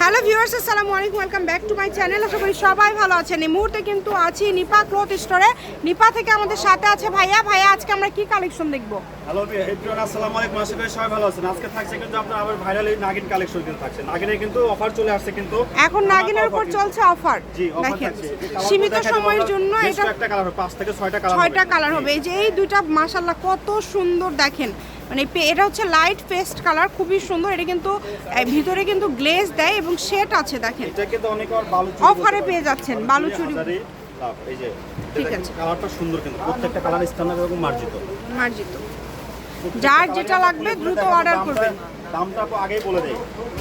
Hello viewers আসসালামু আলাইকুম welcome back to my channel আশা করি সবাই ভালো আছেন। এই মুহূর্তে কিন্তু আছি নিপা ক্লথ স্টোরে। নিপা থেকে আমাদের সাথে আছে ভাইয়া। ভাইয়া আজকে আমরা কি কালেকশন দেখব? হ্যালো এভরিওয়ান আসসালামু আলাইকুম। আশা করি সবাই ভালো আছেন। আজকে থাকছে কিন্তু আপনার আবার ভাইরাল এই নাগিন কালেকশন কিন্তু থাকছে। নাগিনের কিন্তু অফার চলে আসছে কিন্তু। এখন নাগিনের উপর চলছে অফার জি অফার থাকছে। সীমিত সময়ের জন্য এটা কয়েকটা কালার হবে। পাঁচ থেকে ছয়টা কালার ছয়টা কালার হবে। এই যে এই দুইটা মাশাল্লাহ কত সুন্দর দেখেন। মানে এটা হচ্ছে লাইট পেস্ট কালার খুবই সুন্দর। এটা কিন্তু ভিতরে কিন্তু গ্লেজ দেয় এবং শেড আছে দেখেন। এটা কিন্তু অনেক এ পেয়ে যাচ্ছেন, বালুচুরি। এই যে ঠিক আছে। কালারটা সুন্দর কিন্তু প্রত্যেকটা কালার স্ট্যান্ডার্ড এবং মার্জিত। মার্জিত। যার যেটা লাগবে দ্রুত অর্ডার করবেন দামটা আগেই বলে দেই।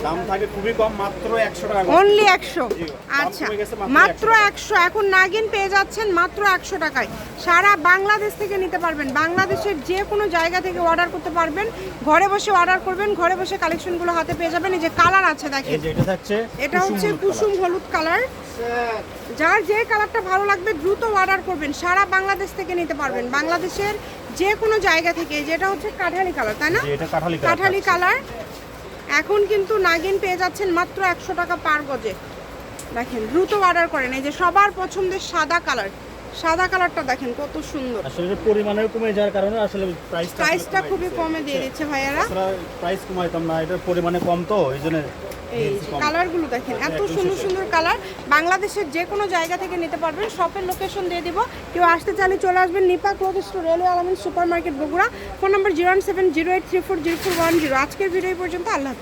দাম থাকে খুবই কম মাত্র 100 টাকা অনলি একশো। জি, দাম আচ্ছা মাত্র মাত্র 100 একশো। এখন নাগিন পেয়ে যাচ্ছেন মাত্র একশো টাকায়। সারা বাংলাদেশ থেকে নিতে পারবেন। বাংলাদেশের যে কোনো জায়গা থেকে অর্ডার করতে পারবেন। ঘরে বসে অর্ডার করবেন। ঘরে বসে কালেকশনগুলো হাতে পেয়ে যাবেন। এই যে কালার আছে দেখেন। এটা হচ্ছে কুসুম হলুদ কালার যার যে কালারটা ভালো লাগবে দ্রুত অর্ডার করবেন সারা বাংলাদেশ থেকে নিতে পারবেন। বাংলাদেশের যে কোনো জায়গা থেকে যেটা হচ্ছে কাঠালি কালার তাই না? কাঠালি কালার এখন কিন্তু নাগিন পেয়ে যাচ্ছেন মাত্র একশো টাকা পার গজে। দেখেন দ্রুত অর্ডার করেন। এই যে সবার পছন্দের সাদা কালার সাদা কালারটা দেখেন কত সুন্দর। আসলে এটা পরিমাণের কমে যাওয়ার কারণে আসলে প্রাইসটা প্রাইসটা খুবই কমে দিয়ে দিচ্ছে ভাইয়ারা। প্রাইস কমাইতাম না এটার পরিমাণে কম তো এই জন্য এই কালারগুলো দেখেন, এত সুন্দর সুন্দর কালার। বাংলাদেশের যে কোনো জায়গা থেকে নিতে পারবেন, শপের লোকেশন দিয়ে দিব। কেউ আসতে চাইলে চলে আসবেন Nipa cloth store, railway Almin super market Bogura. Phone number zero one seven zero eight three four zero four one zero. আজকের ভিডিও পর্যন্ত, আল্লাহ